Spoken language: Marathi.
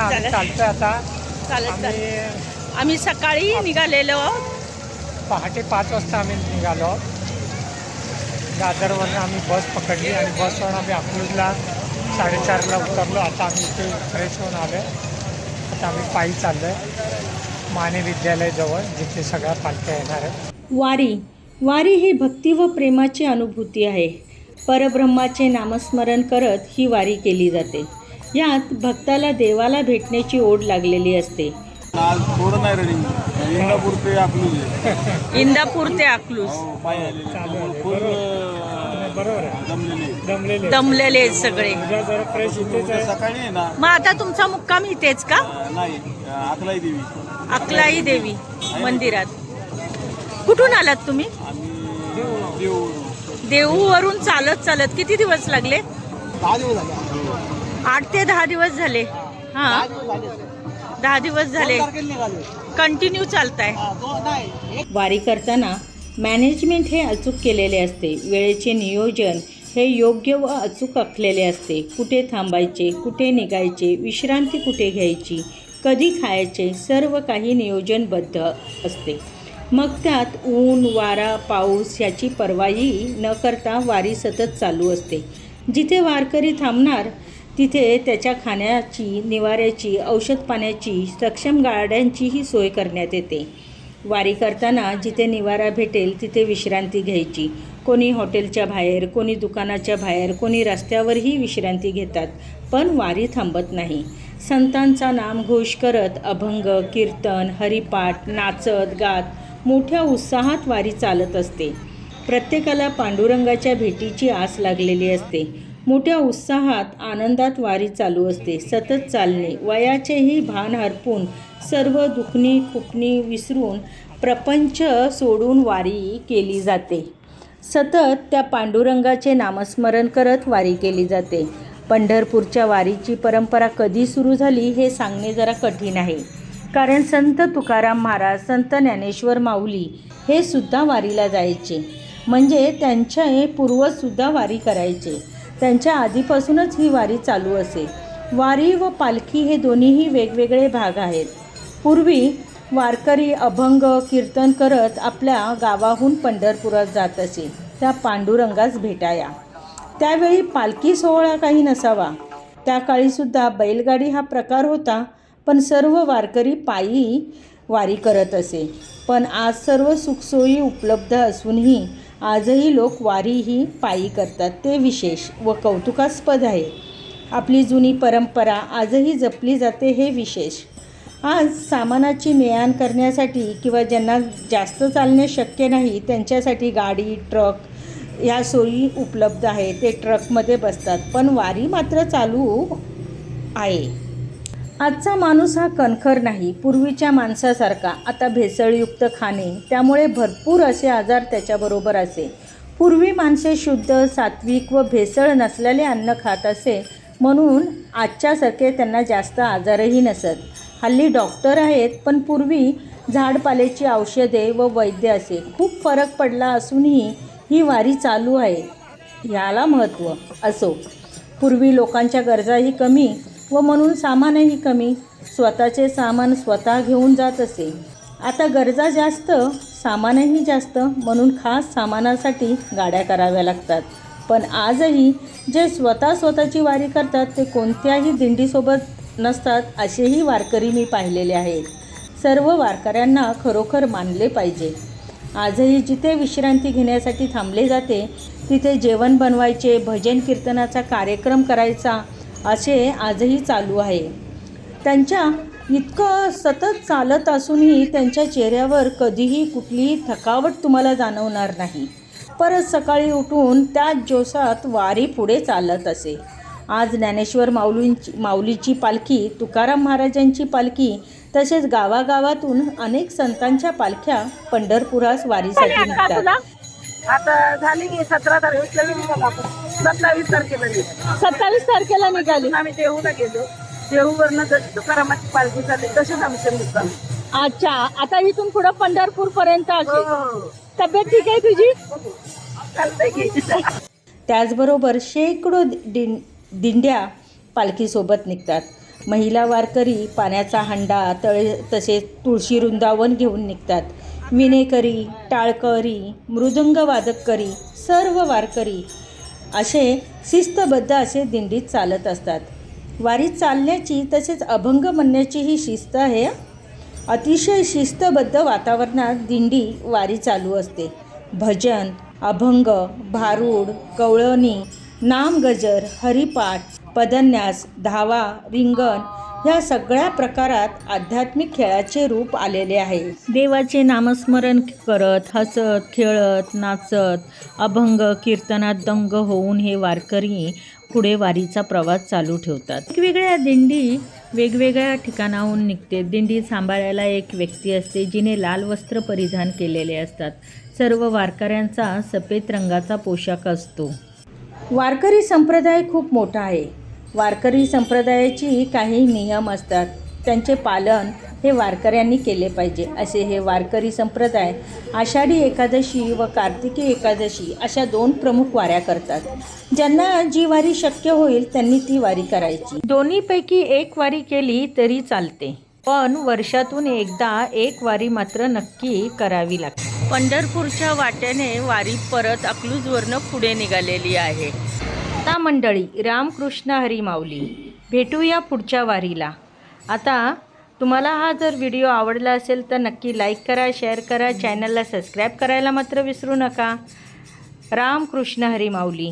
आम्ही चालत चालतोय आता. चालत आम्ही आम्ही सकाळी निघालेलो पहाटे पाच वाजता आम्ही निघालो दादरवरून आम्ही बस पकडली आणि बसवरून आम्ही अकलूजला साडेचारला उतरलो. आता आम्ही इथे फ्रेश होऊन आलो आता आम्ही पायी चाललो आहे माने विद्यालयाजवळ जिथे सगळ्या पालख्या येणार आहेत. वारी. वारी ही भक्ती व प्रेमाची अनुभूती आहे. परब्रह्माचे नामस्मरण करत ही वारी केली जाते. यात भक्ताला देवाला भेटण्याची ओढ लागलेली असते. आज थोडं नाही रनिंग इंदापूर ते अकलूज इंदापूर ते अकलूज. हो पाय आलेले चालू आहे. फुल बरोबर. आहे. दमलेले आहेत. सगळे. उद्या जरा फ्रेश इथेच उद्या आहे. सकाळी आहे ना? मग आता तुमचा मुक्काम इथेच का? अं, नाही अकलाई देवी. अकलाई देवी मंदिरात. कुठून आलात तुम्ही? आम्ही देऊ देहूवरून चालत चालत किती दिवस लागले? दहा दिवस झाले. आठ ते दहा दिवस झाले. हा. दहा दिवस झाले कंटिन्यू चालताय. वारी करताना मॅनेजमेंट हे अचूक केलेले असते. वेळेचे नियोजन हे योग्य व अचूक आखलेले असते. कुठे थांबायचे कुठे निघायचे विश्रांती कुठे घ्यायची कधी खायचे सर्व काही नियोजनबद्ध असते. मग त्यात ऊन वारा पाऊस याची पर्वाही न करता वारी सतत चालू असते. जिथे वारकरी थांबणार तिथे त्याच्या खाण्याची निवाऱ्याची औषध पाण्याची सक्षम गाड्यांचीही सोय करण्यात येते. वारी करताना जिथे निवारा भेटेल तिथे विश्रांती घ्यायची. कोणी हॉटेलच्या बाहेर कोणी दुकानाच्या बाहेर कोणी रस्त्यावरही विश्रांती घेतात पण वारी थांबत नाही. संतांचा नामघोष करत अभंग कीर्तन हरिपाठ नाचत गात मोठ्या उत्साहात वारी चालत असते. प्रत्येकाला पांडुरंगाच्या भेटीची आस लागलेली असते. मोठ्या उत्साहात आनंदात वारी चालू असते. सतत चालणे वयाचेही भान हरपून सर्व दुखणी खुपणी विसरून प्रपंच सोडून वारी केली जाते. सतत त्या पांडुरंगाचे नामस्मरण करत वारी केली जाते. पंढरपूरच्या वारीची परंपरा कधी सुरू झाली हे सांगणे जरा कठीण आहे. कारण संत तुकाराम महाराज संत ज्ञानेश्वर माऊली हे सुद्धा वारीला जायचे. म्हणजे त्यांचे पूर्वजसुद्धा वारी करायचे. त्यांच्या आधीपासूनच ही वारी चालू असे. वारी व पालखी हे दोन्हीही वेगवेगळे भाग आहेत. पूर्वी वारकरी अभंग कीर्तन करत आपल्या गावाहून पंढरपुरात जात असे. त्या पांडुरंगास भेटाया. त्यावेळी पालखी सोहळा काही नसावा. त्या काळीसुद्धा बैलगाडी हा प्रकार होता पण सर्व वारकरी पायी वारी करत असे. पण आज सर्व सुखसोयी उपलब्ध असूनही आजही लोक वारी ही पायी करतात ते विशेष व कौतुकास्पद आहे. आपली जुनी परंपरा आजही जपली जाते हे विशेष. आज सामानाची ने करण्यासाठी किंवा ज्यांना जास्त चालणे शक्य नाही त्यांच्यासाठी गाडी ट्रक ह्या सोयी उपलब्ध आहे ते ट्रकमध्ये बसतात. पण वारी मात्र चालू आहे. आजचा माणूस हा कणखर नाही पूर्वीच्या माणसासारखा. आता भेसळयुक्त खाणे त्यामुळे भरपूर असे आजार त्याच्याबरोबर असे. पूर्वी माणसे शुद्ध सात्विक व भेसळ नसलेले अन्न खात असे म्हणून आजच्यासारखे त्यांना जास्त आजारही नसत. हल्ली डॉक्टर आहेत पण पूर्वी झाडपालेची औषधे व वैद्य असे. खूप फरक पडला असूनही ही वारी चालू आहे. याला महत्त्व असो. पूर्वी लोकांच्या गरजाही कमी व म्हणून सामानही कमी स्वतःचे सामान स्वतः घेऊन जात असे. आता गरजा जास्त सामानही जास्त म्हणून खास सामानासाठी गाड्या कराव्या लागतात. पण आजही जे स्वतः स्वतःची वारी करतात ते कोणत्याही दिंडीसोबत नसतात असेही वारकरी मी पाहिलेले आहेत. सर्व वारकऱ्यांना खरोखर मानले पाहिजे. आजही जिथे विश्रांती घेण्यासाठी थांबले जाते तिथे जेवण बनवायचे भजन कीर्तनाचा कार्यक्रम करायचा असे आजही चालू आहे. त्यांच्या इतकं सतत चालत असूनही त्यांच्या चेहऱ्यावर कधीही कुठलीही थकावट तुम्हाला जाणवणार नाही. परत सकाळी उठून त्याच जोशात वारी पुढे चालत असे. आज ज्ञानेश्वर माऊलींची माऊलीची पालखी तुकाराम महाराजांची पालखी तसेच गावागावातून अनेक संतांच्या पालख्या पंढरपुरास वारीसाठी निघतात. आता झाली सतरा आपण. सत्तावीस तारखेला निघालो. सत्तावीस तारखेला निघाली. आम्ही देहूला गेलो. देहूवरनं जशी तुकारामाची पालखी झाली तसेच आमचे मुक्काम. अच्छा आता इथून पुढे पंढरपूर पर्यंत हो, असे हो, तब्येत ठीक आहे तुझी? हो. चालतंय की. त्याचबरोबर शेकडो दि दिंड्या पालखीसोबत निघतात. महिला वारकरी पाण्याचा हंडा तळे तसेच तुळशी वृंदावन घेऊन निघतात. विणेकरी टाळकरी मृदंग वादककरी सर्व वारकरी असे शिस्तबद्ध असे दिंडीत चालत असतात. वारीत चालण्याची तसेच अभंग म्हणण्याची ही शिस्त आहे. अतिशय शिस्तबद्ध वातावरणात दिंडी वारी चालू असते. भजन अभंग भारूड कवळणी नामगजर हरिपाठ पदन्यास धावा रिंगण ह्या सगळ्या प्रकारात आध्यात्मिक खेळाचे रूप आलेले आहे. देवाचे नामस्मरण करत हसत खेळत नाचत अभंग कीर्तनात दंग होऊन हे वारकरी पुढे वारीचा प्रवास चालू ठेवतात. वेगवेगळ्या दिंडी वेगवेगळ्या ठिकाणाहून निघते. दिंडी सांभाळायला एक व्यक्ती असते जिने लाल वस्त्र परिधान केलेले असतात. सर्व वारकऱ्यांचा सफेद रंगाचा पोशाख असतो. वारकरी संप्रदाय खूप मोठा आहे. वारकरी संप्रदायाची काही नियम असतात. त्यांचे पालन हे वारकऱ्यांनी केले पाहिजे. असे हे वारकरी संप्रदाय आषाढी एकादशी व कार्तिकी एकादशी अशा दोन प्रमुख वाऱ्या करतात. ज्यांना जी वारी शक्य होईल त्यांनी ती वारी करायची. दोन्हीपैकी एक वारी केली तरी चालते. पण वर्षातून एकदा एक वारी मात्र नक्की करावी लागते. पंढरपूरच्या वाट्याने वारी परत अकलूजवरनं पुढे निघालेली आहे. आता मंडळी रामकृष्ण हरी माऊली. भेटूया पुढच्या वारीला. आता तुम्हाला हा जर व्हिडिओ आवडला असेल तर नक्की लाईक करा शेअर करा चॅनलला सबस्क्राईब करायला मात्र विसरू नका. रामकृष्ण हरी माऊली.